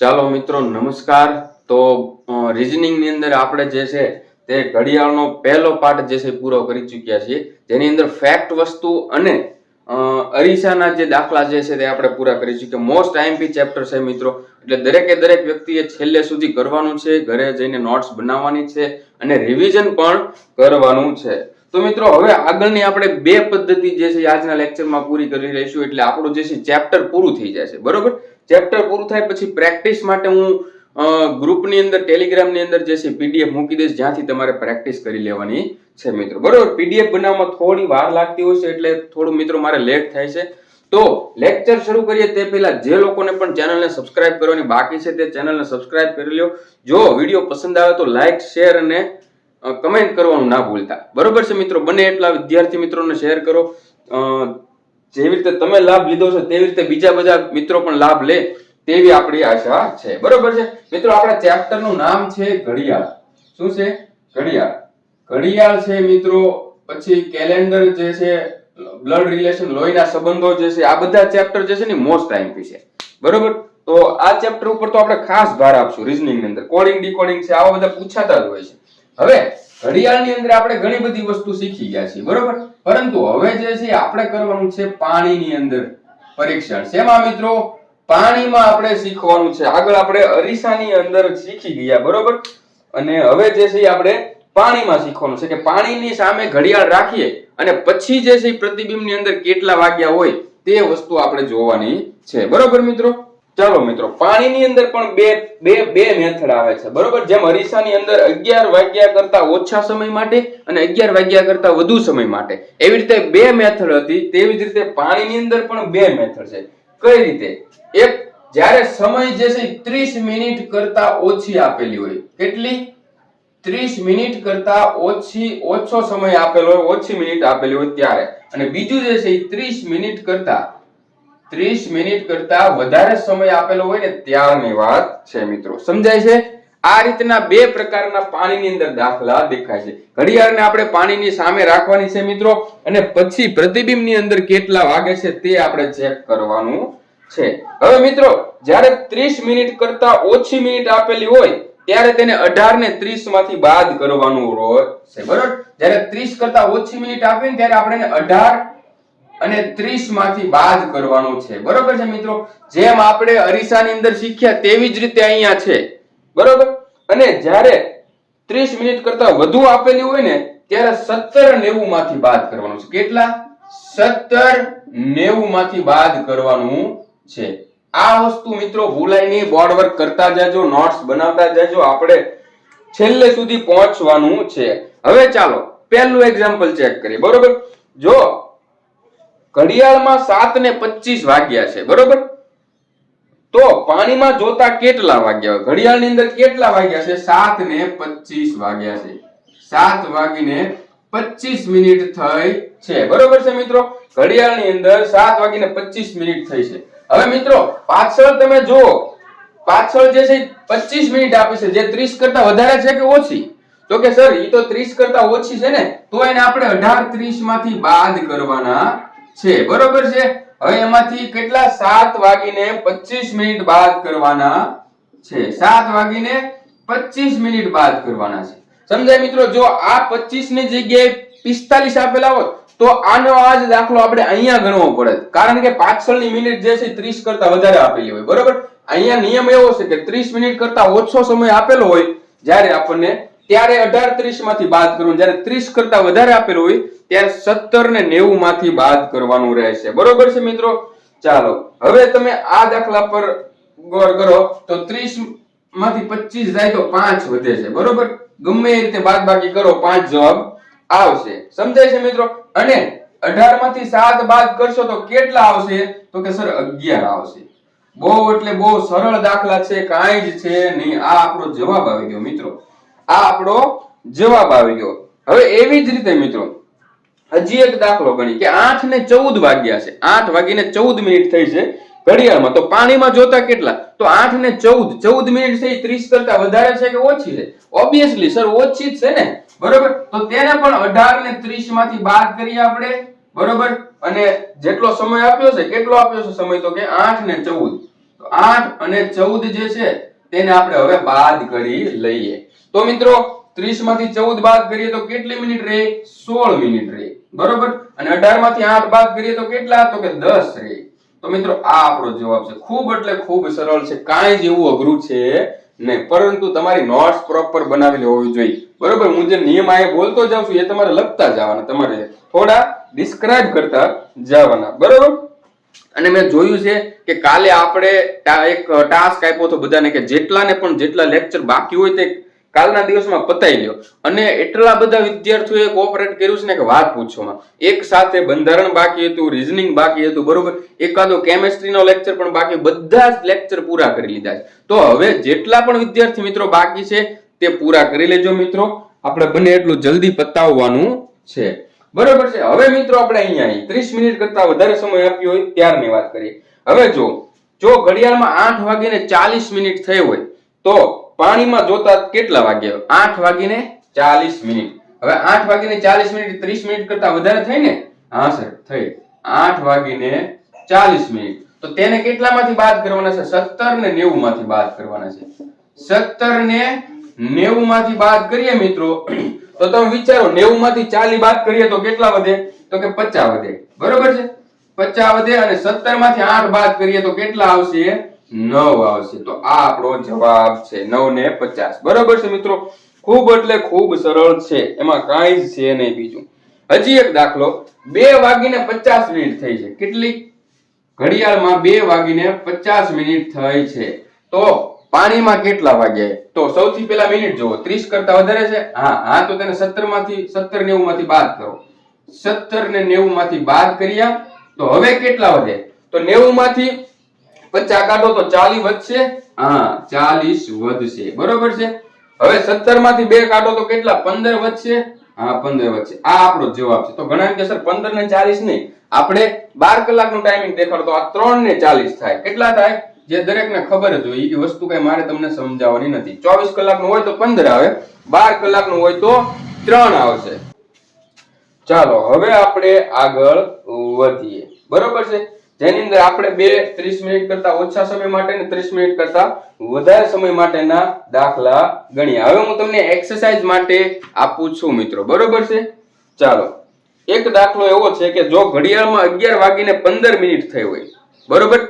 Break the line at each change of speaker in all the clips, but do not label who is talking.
ચાલો મિત્રો, નમસ્કાર. તો રીઝનિંગની અંદર આપણે જે છે તે ઘડિયાળનો પહેલો પાઠ જે છે પૂરો કરી ચૂક્યા છીએ. જેની અંદર ફેક્ટ વસ્તુ અને અરીસાના જે દાખલા જે છે તે આપણે પૂરા કરી ચૂક્યા. મોસ્ટ આઈએમપી ચેપ્ટર છે મિત્રો. એટલે દરેકે દરેક વ્યક્તિએ છેલ્લે સુધી કરવાનું છે, ઘરે જઈને નોટ્સ બનાવવાની છે અને રિવિઝન પણ કરવાનું છે. તો મિત્રો, હવે આગળની આપણે બે પદ્ધતિ જે છે આજના લેક્ચરમાં પૂરી કરી લઈશું. એટલે આપણું જે છે ચેપ્ટર પૂરું થઈ જશે. બરોબર? ચેપ્ટર પૂરું થાય પછી પ્રેક્ટિસ માટે હું ગ્રુપની અંદર ટેલિગ્રામની અંદર જે છે પીડીએફ મૂકી દઈશ, જ્યાંથી તમારે પ્રેક્ટિસ કરી લેવાની છે મિત્રો. બરોબર? પીડીએફ બનાવવામાં થોડી વાર લાગતી હોય છે, એટલે થોડું મિત્રો મારે લેટ થાય છે. તો લેક્ચર શરૂ કરીએ તે પહેલા જે લોકોને પણ ચેનલને સબસ્ક્રાઇબ કરવાની બાકી છે, તે ચેનલને સબસ્ક્રાઇબ કરી લો જો વીડિયો પસંદ આવે તો લાઇક શેર અને કમેન્ટ કરવાનું ના ભૂલતા. બરોબર છે મિત્રો? બને એટલા વિદ્યાર્થી મિત્રોને શેર કરો. જેવી રીતે તમે લાભ લીધો છે તેવી રીતે બીજા બધા મિત્રો પણ લાભ લે તેવી આપણી આશા છે. બરોબર છે? મિત્રો, આપણા ચેપ્ટરનું નામ છે ઘડિયાળ. શું છે? ઘડિયાળ. ઘડિયાળ છે મિત્રો, પછી કેલેન્ડર જે છે બ્લડ રિલેશન લોહીના સંબંધો જે છે, આ બધા ચેપ્ટર જે છે ને મોસ્ટ આઈએમપી છે. બરોબર? તો આ ચેપ્ટર ઉપર તો આપણે ખાસ ભાર આપશું રીઝનિંગની અંદર. કોડિંગ ડીકોડિંગ છે, આવા બધા પૂછાતા જ હોય છે. હવે ઘડિયાળની અંદર આપણે ઘણી બધી વસ્તુ શીખી ગયા છીએ, બરોબર? પરંતુ હવે જે છે, આપણે કરવાનું છે પાણીની અંદર પરીક્ષણ. શેમાં મિત્રો? પાણીમાં આપણે શીખવાનું છે. આગળ આપણે અરીસાની અંદર શીખી ગયા, બરોબર? અને હવે જે છે આપણે પાણીમાં શીખવાનું છે કે પાણીની સામે ઘડિયાળ રાખીએ અને પછી જે છે પ્રતિબિંબની અંદર કેટલા વાગ્યા હોય તે વસ્તુ આપણે જોવાની છે. બરોબર મિત્રો? ચાલો મિત્રો, પાણીની અંદર પણ બે બે બે મેથડ આવે છે. બરોબર? જેમ અરીસાની અંદર 11 વાગ્યા કરતા ઓછા સમય માટે અને 11 વાગ્યા કરતા વધુ સમય માટે. એવી રીતે બે મેથડ હતી, તેવી જ રીતે પાણીની અંદર પણ બે મેથડ છે. કઈ રીતે? એક, જ્યારે સમય જે છે 30 મિનિટ કરતા ઓછી આપેલી હોય. કેટલી? 30 મિનિટ કરતા ઓછી, ઓછો સમય આપેલો હોય, ઓછી મિનિટ આપેલી હોય ત્યારે. અને બીજું જે છે એ 30 મિનિટ કરતા 30 મિનિટ કરતા વધારે સમય આપેલો હોય ને ત્યારની વાત છે મિત્રો. સમજાય છે? આ રીતના બે પ્રકારના પાણીની અંદર દાખલા દેખાય છે. ઘડિયાળને આપણે પાણીની સામે રાખવાની છે મિત્રો, અને પછી પ્રતિબિંબની અંદર કેટલા વાગે છે તે આપણે ચેક કરવાનું છે. હવે મિત્રો, જ્યારે 30 મિનિટ કરતા ઓછી મિનિટ આપેલી હોય, ત્યારે તેને 18 ને 30 માંથી બાદ કરવાનું છે. બરોબર? જ્યારે 30 કરતા ઓછી મિનિટ આપે ને ત્યારે આપણે અઢાર 18 અને 30 માંથી બાદ કરવાનું છે. બરોબર છે મિત્રો? જેમ આપણે અરીસાની અંદર શીખ્યા તેવી જ રીતે અહીંયા છે. બરોબર? અને જ્યારે 30 મિનિટ કરતા વધુ આપેલી હોય ને, ત્યારે 17 90 માંથી બાદ કરવાનું છે. કેટલા? 17 90 માંથી બાદ કરવાનું છે. આ વસ્તુ મિત્રો ભૂલાય નહીં બોર્ડ વર્ક કરતા જજો નોટ્સ બનાવતા જજો, આપણે છેલ્લે સુધી પહોંચવાનું છે. હવે ચાલો, પહેલું એક્ઝામ્પલ ચેક કરીએ. બરોબર? જો ઘડિયાળમાં સાત ને પચીસ વાગ્યા છે, બરોબર? તો પાણીમાં જોતા કેટલા વાગ્યા ઘડિયાળની અંદર કેટલા વાગ્યા છે? સાત ને પચીસ વાગ્યા છે. સાત વાગીને પચીસ મિનિટ થઈ છે, બરોબર છે મિત્રો? ઘડિયાળની અંદર સાત વાગીને પચીસ મિનિટ થઈ છે. હવે મિત્રો, પાછળ તમે જુઓ. પાછળ જે છે પચીસ મિનિટ આપે છે. જે ત્રીસ કરતા વધારે છે કે ઓછી? તો કે, સર એ તો ત્રીસ કરતા ઓછી છે ને, તો એને આપણે અઢાર ત્રીસમાંથી બાદ કરવાના છે, બરોબર છે? હવે એમાંથી કેટલા સાત વાગીને પચીસ મિનિટ બાદ કરવાના છે? સાત વાગીને પચીસ મિનિટ બાદ કરવાના છે. સમજાય મિત્રો, જો આ પચીસની જગ્યાએ પિસ્તાલીસ આપેલા હોત, તો આનો આ જ દાખલો આપણે અહીંયા ગણવો પડે. કારણ કે પાછળની મિનિટ જે છે, ત્રીસ કરતા વધારે આપેલી હોય, બરોબર? અહીંયા નિયમ એવો છે કે ત્રીસ મિનિટ કરતા ઓછો સમય આપેલો હોય, જ્યારે આપણને ત્યારે અઢાર ત્રીસમાંથી બાદ કરવાનું. જ્યારે ત્રીસ કરતા વધારે આપેલું હોય, ત્યારે સત્તર ને નેવું માંથી બાદ કરવાનું રહેશે. બરોબર છે મિત્રો? ચાલો. હવે તમે આ દાખલા પર ગૌર કરો. તો ત્રીસમાંથી પચીસ જાય તો પાંચ વધે છે. બરોબર? ગમે એ રીતે બાદ બાકી કરો, પાંચ જવાબ આવશે. સમજાય છે મિત્રો? અને અઢારમાંથી સાત બાદ કરશો તો કેટલા આવશે? તો કે સર, અગિયાર આવશે. બહુ એટલે બહુ સરળ દાખલા છે, કાંઈ જ છે નહીં. આ આપણો જવાબ આવી ગયો મિત્રો. આ આપણો જવાબ આવી ગયો. હવે એવી જ રીતે મિત્રો, હજી એક દાખલો ગણી કે આઠ ને ચૌદ વાગ્યા છે. આઠ વાગીને ચૌદ મિનિટ થઈ છે ઘડિયાળમાં. તો પાણીમાં જોતા કેટલા? તો આઠ ને ચૌદ. ચૌદ મિનિટ થઈ ત્રીસ કરતા વધારે છે કે ઓછી છે? ઓબ્વિયસલી સર ઓછી જ છે ને? બરોબર? તો તેને પણ અઢાર ને ત્રીસમાંથી બાદ કરીએ આપણે. બરોબર? અને જેટલો સમય આપ્યો છે, કેટલો આપ્યો છે સમય? તો કે આઠ ને ચૌદ. આઠ અને ચૌદ જે છે, તેને આપણે હવે બાદ કરી લઈએ. તો મિત્રો ત્રીસમાંથી ચૌદ બાદ કરીએ તો કેટલી મિનિટ રહે સોળ મિનિટ રહે બરોબર? અને અઢારમાંથી આઠ બાદ કરીએ તો કેટલા? તો કે દસ રહે તો મિત્રો, આ આપણો જવાબ છે. ખૂબ એટલે ખૂબ સરળ છે. કાંઈ જ એવું અઘરું છે નહીં. પરંતુ તમારી નોટ્સ પ્રોપર બનાવેલી હોવી જોઈએ. બરોબર? હું જે નિયમ આ બોલતો જાઉં છું, એ તમારે લખતા જવાના. તમારે થોડા ડિસ્ક્રાઇબ કરતા જવાના. બરોબર? અને મેં જોયું છે કે કાલે આપણે એક ટાસ્ક આપ્યો હતો બધાને કે જેટલાને પણ જેટલા લેક્ચર બાકી હોય તે કાલના દિવસમાં પતાઈ લ્યો. અને એટલા બધા વિદ્યાર્થીઓએ કોઓપરેટ કર્યું છે ને કે વાત પૂછોમાં. એક સાથે બંધારણ બાકી હતું રીઝનિંગ બાકી હતું, બરોબર? એકાદો કેમેસ્ટ્રીનો લેક્ચર પણ બાકી, બધા જ લેક્ચર પૂરા કરી લીધા છે. તો હવે જેટલા પણ વિદ્યાર્થી મિત્રો બાકી છે, તે પૂરા કરી લેજો મિત્રો. આપણે બને એટલું જલ્દી પતાવવાનું છે. બરોબર છે? હવે મિત્રો આપણે અહીંયા ત્રીસ મિનિટ કરતા વધારે સમય આપ્યો હોય, ત્યારની વાત કરીએ. હવે જો જો ઘડિયાળમાં આઠ વાગીને ચાલીસ મિનિટ થઈ હોય, તો પાણીમાં જોતા કેટલા વાગ્યા? આઠ વાગીને ચાલીસ મિનિટ. હવે આઠ વાગીને ચાલીસ મિનિટ, ત્રીસ મિનિટ કરતા વધારે થઈ ને? હા, સર, થઈ. આઠ વાગીને ચાલીસ મિનિટ. તો તેને કેટલામાંથી બાદ કરવાના છે? સત્તર ને નેવું માંથી બાદ કરવાના છે. સત્તર ને નેવું માંથી બાદ કરીએ મિત્રો. તો તમે વિચારો નેવું માંથી ચાલી બાદ કરીએ તો કેટલા વધે? તો કે પચાસ વધે. બરોબર છે? પચાસ વધે અને સત્તરમાંથી આઠ બાદ કરીએ તો કેટલા આવશે? નવ આવશે. તો આ આપણો જવાબ છે નવ ને પચાસ. બરોબર છે મિત્રો? ખૂબ એટલે ખૂબ સરળ છે. એમાં કાંઈ જ છે નહીં બીજું. હજી એક દાખલો. બે વાગીને પચાસ મિનિટ થઈ છે. કેટલી? ઘડિયાળમાં બે વાગીને પચાસ મિનિટ થઈ છે. તો પાણીમાં કેટલા વાગ્યા? તો સૌથી પહેલા મિનિટ જુઓ. ત્રીસ કરતા વધારે છે? હા હા, તો તેને સત્તરમાંથી સત્તર નેવું માંથી બાદ કરો. સત્તર ને નેવું માંથી બાદ કર્યા. તો હવે કેટલા વધે? તો નેવું માંથી પચાસ કાઢો તો ચાલીસ વધશે. હા, ચાલીસ વધશે. બરોબર છે? હવે સત્તરમાંથી બે કાઢો તો કેટલા? પંદર વધશે? હા, પંદર વધશે. આ આપણો જવાબ છે. તો ઘણા કે, સર પંદર ને ચાલીસ નહીં. આપણે બાર કલાકનો ટાઈમિંગ દેખાડો તો આ ત્રણ ને ચાલીસ થાય. કેટલા થાય? જે દરેકને ખબર જ હોય, એ વસ્તુ કઈ મારે તમને સમજાવવાની નથી. ચોવીસ કલાકનું હોય તો પંદર આવે. બાર કલાકનું હોય તો ત્રણ આવશે. ચાલો, હવે આપણે આગળ વધીએ. બરોબર છે? જેની અંદર આપણે બે ત્રીસ મિનિટ કરતા ઓછા સમય માટે ને ત્રીસ મિનિટ કરતા વધારે સમય માટેના દાખલા ગણ્યા હવે હું તમને એક્સરસાઇઝ માટે આપું છું મિત્રો. બરોબર છે? ચાલો. એક દાખલો એવો છે કે જો ઘડિયાળમાં અગિયાર વાગીને પંદર મિનિટ થઈ હોય. બરોબર?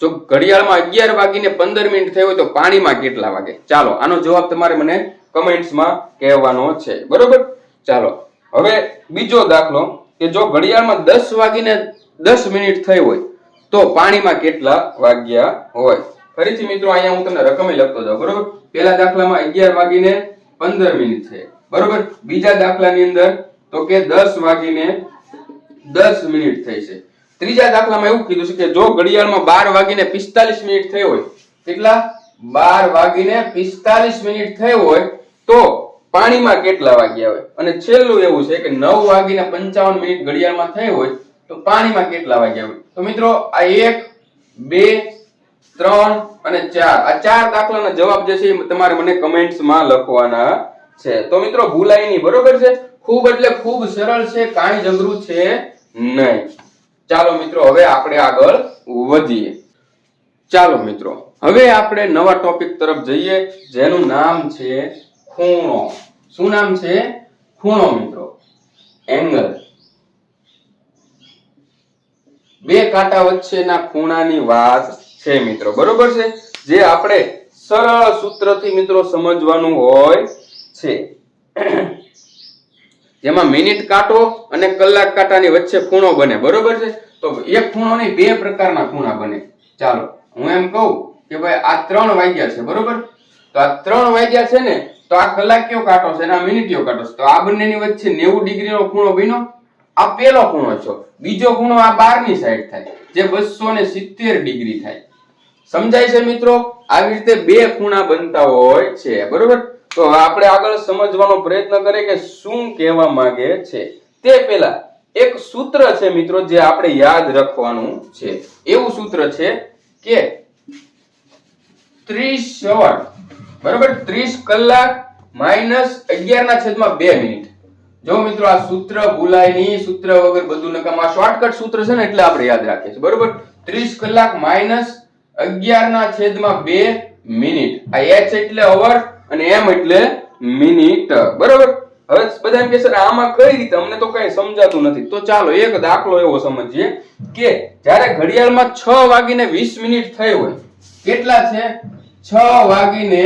જો ઘડિયાળમાં અગિયાર વાગીને પંદર મિનિટ થઈ હોય તો પાણીમાં કેટલા વાગે? ચાલો, આનો જવાબ તમારે મને કમેન્ટ્સમાં કહેવાનો છે. બરોબર? ચાલો. હવે બીજો દાખલો. કે જો ઘડિયાળમાં દસ વાગીને દસ મિનિટ થઈ હોય, તો પાણીમાં કેટલા વાગ્યા હોય? ફરીથી મિત્રો, અહીંયા હું તમને રકમે લખતો જાઉં, બરોબર? પહેલા દાખલામાં અગિયાર વાગીને પંદર મિનિટ થઈ બરોબર? બીજા દાખલાની અંદર તો કે દસ વાગીને દસ મિનિટ થઈ છે. ત્રીજા દાખલામાં એવું કીધું છે કે જો ઘડિયાળમાં બાર વાગીને પિસ્તાલીસ મિનિટ થઈ હોય, કેટલા? બાર વાગીને પિસ્તાલીસ મિનિટ થઈ હોય, તો પાણીમાં કેટલા વાગ્યા હોય? અને છેલ્લું એવું છે કે નવ વાગીને પંચાવન મિનિટ ઘડિયાળમાં થઈ હોય, તો પાણીમાં કેટલા વાગ્યા હોય? તો મિત્રો, આ એક, બે, ત્રણ અને ચાર. આ ચાર દાખલાના જવાબ જે છે તમારે મને કમેન્ટ્સમાં લખવાના છે. તો મિત્રો ભૂલાય નહીં બરોબર છે? ખૂબ એટલે ખૂબ સરળ છે, કાંઈ જ છે નહીં. ચાલો મિત્રો, હવે આપણે આગળ વધીએ. ચાલો મિત્રો, હવે આપણે નવા ટોપિક તરફ જઈએ, જેનું નામ છે ખૂણો. શું નામ છે? ખૂણો, મિત્રો. એંગલ બે કાંટા વચ્ચેના ખૂણાની વાત છે, મિત્રો. બરોબર છે? જે આપણે સરળ સૂત્રથી, મિત્રો, સમજવાનું હોય છે. જેમાં મિનિટ કાંટો અને કલાક કાંટાની વચ્ચે ખૂણો બને. બરોબર છે? તો એક ખૂણો નહીં, બે પ્રકારના ખૂણા બને. ચાલો, હું એમ કહું કે ભાઈ આ ત્રણ વાગ્યા છે, બરોબર? તો આ ત્રણ વાગ્યા છે ને તો આ કલાક કયો કાંટો છે અને આ મિનિટ કયો કાંટો છે? તો આ બંનેની વચ્ચે નેવું ડિગ્રીનો ખૂણો બન્યો આ પેલો ખૂણો છો. બીજો ખૂણો આ બારની સાઈડ થાય, જે બસો ને સિત્તેર ડિગ્રી થાય. સમજાય છે મિત્રો? આવી રીતે બે ખૂણા બનતા હોય છે, બરોબર? તો આપણે આગળ સમજવાનો પ્રયત્ન કરીએ કે શું કહેવા માંગે છે. તે પહેલા એક સૂત્ર છે મિત્રો, જે આપણે યાદ રાખવાનું છે. એવું સૂત્ર છે કે ત્રીસ અવર બરોબર? ત્રીસ કલાક માઇનસ અગિયાર ના છેદમાં બે મિનિટ. જો મિત્રો આ સૂત્ર ભૂલાય નહીં, સૂત્ર વગર બધું નકામ, આ શોર્ટકટ સૂત્ર છે ને એટલે આપણે યાદ રાખીએ છીએ. બરોબર? ત્રીસ કલાક માઇનસ અગિયાર ના છેદમાં બે મિનિટ. આ એચ એટલે અવર અને એમ એટલે મિનિટ. બરોબર? હવે બધા એમ કે સર આમાં કઈ રીતે? અમને તો કઈ સમજાતું નથી. તો ચાલો એક દાખલો એવો સમજીએ કે જ્યારે ઘડિયાળમાં છ વાગીને વીસ મિનિટ થઈ હોય, કેટલા છે? છ વાગીને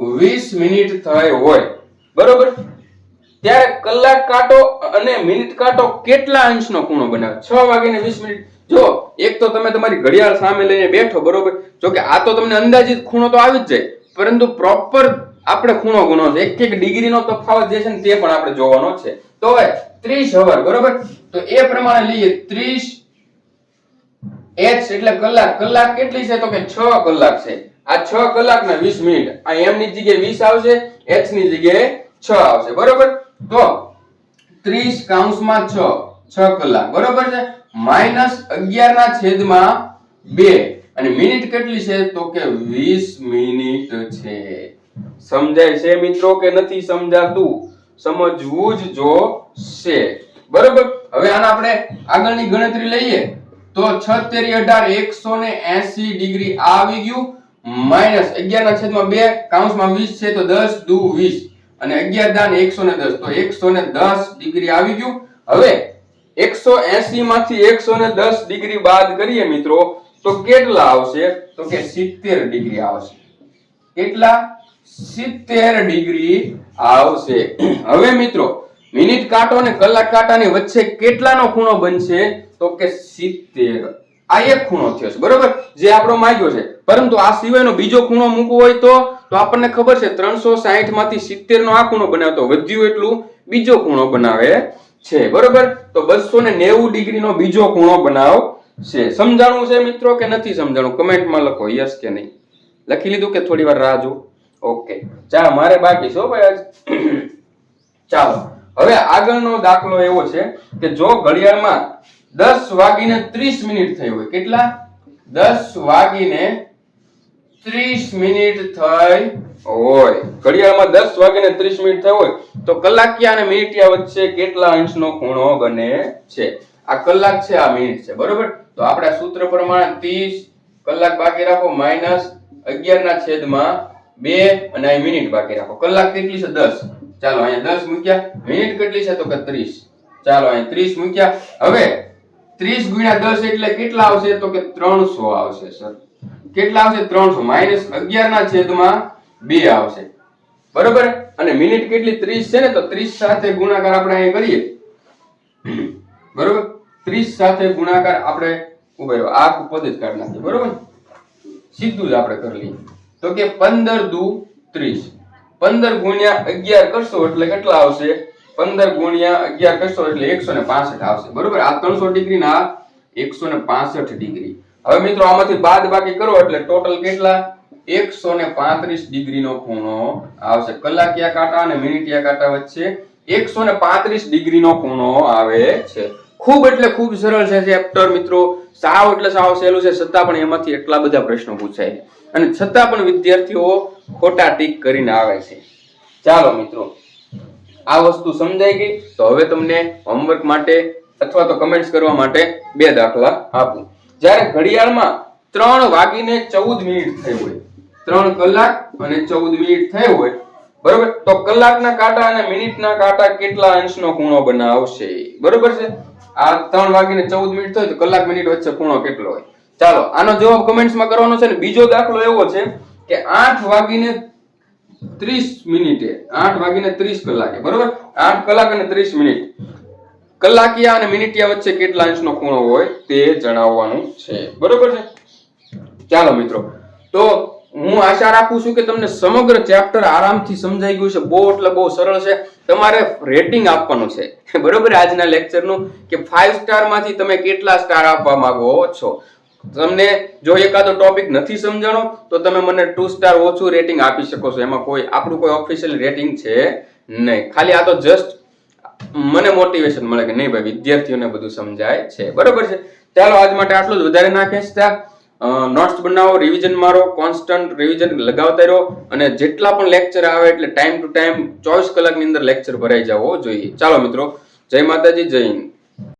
વીસ મિનિટ થઈ હોય. બરોબર? ત્યારે કલાક કાંટો અને મિનિટ કાંટો કેટલા અંશનો ખૂણો બનાવે? છ વાગીને વીસ મિનિટ. જો, એક તો તમે તમારી ઘડિયાળ સામે લઈને બેઠો, બરોબર? જો કે આ તો તમને અંદાજિત ખૂણો તો આવી જ જાય. પરંતુ પ્રોપર આપણે ખૂણો ગુણો છે. એક એક ડિગ્રીનો તફાવત જે છે ને તે પણ આપણે જોવાનો છે. તો હવે 30 અવર બરોબર? તો એ પ્રમાણે લઈએ ત્રીસ એચ એટલે કલાક. કલાક કેટલી છે? તો કે છ કલાક છે. આ 6 કલાક ને 20 મિનિટ. આ m ની જગ્યાએ 20 આવશે h ની જગ્યાએ 6 આવશે. બરોબર? તો 30 કૌંસમાં 6 6 કલાક. બરોબર છે? માઇનસ 11 ના છેદમાં 2 અને મિનિટ કેટલી છે? તો કે 20 મિનિટ છે. સમજાય છે મિત્રો કે નથી સમજાતું? સમજવું જ જો છે. બરોબર? હવે આના આપણે આગળની ગણતરી લઈએ. તો છ તેરી 18 180 ડિગ્રી આવી ગયું. માઇનસ 11 ના છેદમાં બે, કાઉન્સમાં વીસ છે તો દસ, દુ વીસ. અને 11 દાન 110 તો 110 ડિગ્રી આવી ગયું. હવે 180 માંથી 110 ડિગ્રી બાદ કરીએ મિત્રો, તો કેટલા આવશે? તો કે 70 ડિગ્રી આવશે. કેટલા? 70 ડિગ્રી આવશે. હવે મિત્રો, મિનિટ કાંટો અને કલાક કાંટાની વચ્ચે કેટલાનો ખૂણો બનશે? તો કે 70 આ એક ખૂણો થયો છે, બરોબર? જે આપણો માંગ્યો છે. પરંતુ આ સિવાયનો બીજો ખૂણો મૂકવો હોય તો તો આપણને ખબર છે 360 માંથી 70 નો આ ખૂણો બનાવે વધ્યું એટલું, બીજો ખૂણો બનાવે છે, બરોબર? તો 290 ડિગ્રી નો બીજો ખૂણો બનાવશે. સમજાણું છે મિત્રો કે નથી સમજાણું? કમેન્ટમાં લખો, યસ કે નહીં? લખી લીધું કે થોડી વાર રાહ જો ઓકે ચાલો, મારે બાકી છો ભાઈ ચાલો. હવે આગળનો દાખલો એવો છે કે જો ઘડિયાળમાં દસ વાગીને ત્રીસ મિનિટ થઈ હોય. કેટલા? દસ વાગીને ત્રીસ મિનિટ થઈ હોય. ઘડિયાળમાં દસ વાગીને ત્રીસ મિનિટ થઈ હોય, તો કલાકિયા અને મિનિટિયા વચ્ચે કેટલા અંશનો ખૂણો બને છે? આ કલાક છે, આ મિનિટ છે. બરોબર? તો આપણા સૂત્ર પ્રમાણે 30 કલાક બાકી રાખો, માઇનસ 11 ના છેદમાં બે અને અહીં મિનિટ બાકી રાખો. કલાક કેટલી છે? દસ. ચાલો, અહીંયા દસ મૂક્યા. મિનિટ કેટલી છે? તો કે 30 ચાલો અહીં 30 મૂક્યા. હવે 30 ગુણ્યા દસ એટલે કેટલા આવશે? તો કે 300 આવશે, સર. કેટલા આવશે? 300 માઇનસ 11 ના છેદમાં બે આવશે. બરોબર? અને મિનિટ કેટલી? 30 છે ને, તો 30 સાથે ગુણાકાર આપણે અહીં કરીએ. બરોબર? 30 સાથે ગુણાકાર આપણે ઊભો આ પદ જ કાઢી નાખીએ. બરોબર? સીધું જ આપણે કરી લઈએ. તો કે 15 દુ 30 15 ગુણ્યા 11 કરશો એટલે કેટલા આવશે? 15 ગુણ્યા 11 કરશો એટલે 165 આવશે. બરોબર? આ 300 ડિગ્રી ના 165 ડિગ્રી. હવે મિત્રો, આમાંથી બાદ બાકી કરો એટલે ટોટલ કેટલા? 135 ડિગ્રીનો ખૂણો આવશે. કલાકિયા કાંટા અને મિનિટિયા કાંટા વચ્ચે 135 ડિગ્રીનો ખૂણો આવે છે. ખૂબ એટલે ખૂબ સરળ છે ચેપ્ટર મિત્રો. સાવ એટલે સાવ સહેલું છે, છતાં પણ એમાંથી એટલા બધા પ્રશ્નો પૂછાય છે. અને છતાં પણ વિદ્યાર્થીઓ ખોટા ટીક કરીને આવે છે. ચાલો મિત્રો આ વસ્તુ સમજાઈ ગઈ? તો હવે તમને હોમવર્ક માટે અથવા તો કમેન્ટ્સ કરવા માટે બે દાખલા આપું. જ્યારે ઘડિયાળમાં ત્રણ વાગીને ચૌદ મિનિટ થઈ હોય, ત્રણ કલાક અને ચૌદ મિનિટ થઈ હોય, બરોબર? તો કલાકના કાંટા અને મિનિટના કાંટા કેટલા અંશનો ખૂણો બનાવશે? બરોબર છે? આ ત્રણ વાગીને ચૌદ મિનિટ થાય તો કલાક મિનિટ વચ્ચે ખૂણો કેટલો હોય? ચાલો, આનો જવાબ કમેન્ટ્સમાં કરવાનો છે ને બીજો દાખલો એવો છે કે આઠ વાગીને ત્રીસ મિનિટે, આઠ વાગીને ત્રીસ કલાકે, બરોબર? આઠ કલાક અને ત્રીસ મિનિટ. કલાકિયા અને મિનિટિયા વચ્ચે કેટલા અંશનો ખૂણો હોય તે જણાવવાનું છે. બરોબર છે? ચાલો મિત્રો. તો હું આશા રાખું છું કે તમને સમગ્ર ચેપ્ટર આરામથી સમજાઈ ગયું છે. બહુ એટલે બહુ સરળ છે. તમારે રેટિંગ આપવાનું છે. બરોબર? આજના લેક્ચરનું કે ફાઈવ સ્ટારમાંથી તમે કેટલા સ્ટાર આપવા માંગો છો? તમને જો એકાદો ટોપિક નથી સમજાણો, તો તમે મને ટુ સ્ટાર ઓછું રેટિંગ આપી શકો છો. એમાં કોઈ, આપણું કોઈ ઓફિશિયલ રેટિંગ છે નહીં. ખાલી આ તો જસ્ટ મને મોટિવેશન મળે કે નહીં ભાઈ, વિદ્યાર્થીઓને બધું સમજાય છે. બરોબર છે? ચાલો, આજ માટે આટલું જ વધારે ના ખેંચતા. નોટ્સ બનાવો રિવિઝન મારો કોન્સ્ટન્ટ રિવિઝન લગાવતા રહો અને જેટલા પણ લેક્ચર આવે એટલે ટાઈમ ટુ ટાઈમ ચોવીસ કલાકની અંદર લેક્ચર ભરાઈ જવો જોઈએ. ચાલો મિત્રો, જય માતાજી, જય હિન્દ.